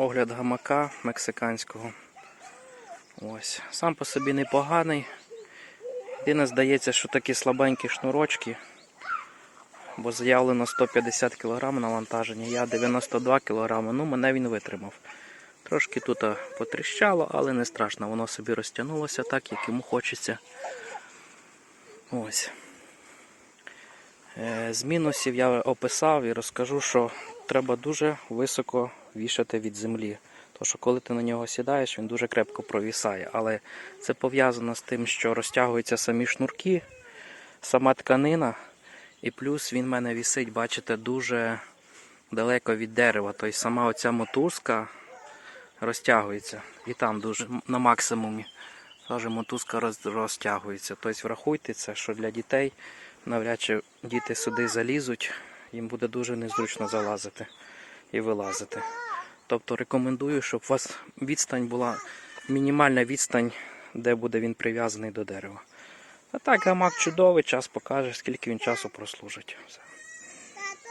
Огляд гамака мексиканського. Ось. Сам по собі непоганий. Єдине здається, що такі слабенькі шнурочки. Бо заявлено 150 кг навантаження, я 92 кг, ну мене він витримав. Трошки тут потріщало, але не страшно, воно собі розтягнулося так, як йому хочеться. Ось. Е, З мінусів я описав і розкажу, що треба дуже високо вішати від землі. Тому що коли ти на нього сідаєш, він дуже крепко провісає. Але це пов'язано з тим, що розтягуються самі шнурки, сама тканина, і плюс він в мене вісить, бачите, дуже далеко від дерева. Тобто сама оця мотузка розтягується. І там дуже на максимумі. Теж мотузка роз, розтягується. Тобто врахуйте це, що для дітей навряд чи діти сюди залізуть, їм буде дуже незручно залазити і вилазити. Тобто рекомендую, щоб у вас відстань була мінімальна відстань, де буде він прив'язаний до дерева. А так гамак чудовий, час покаже, скільки він часу прослужить. Все.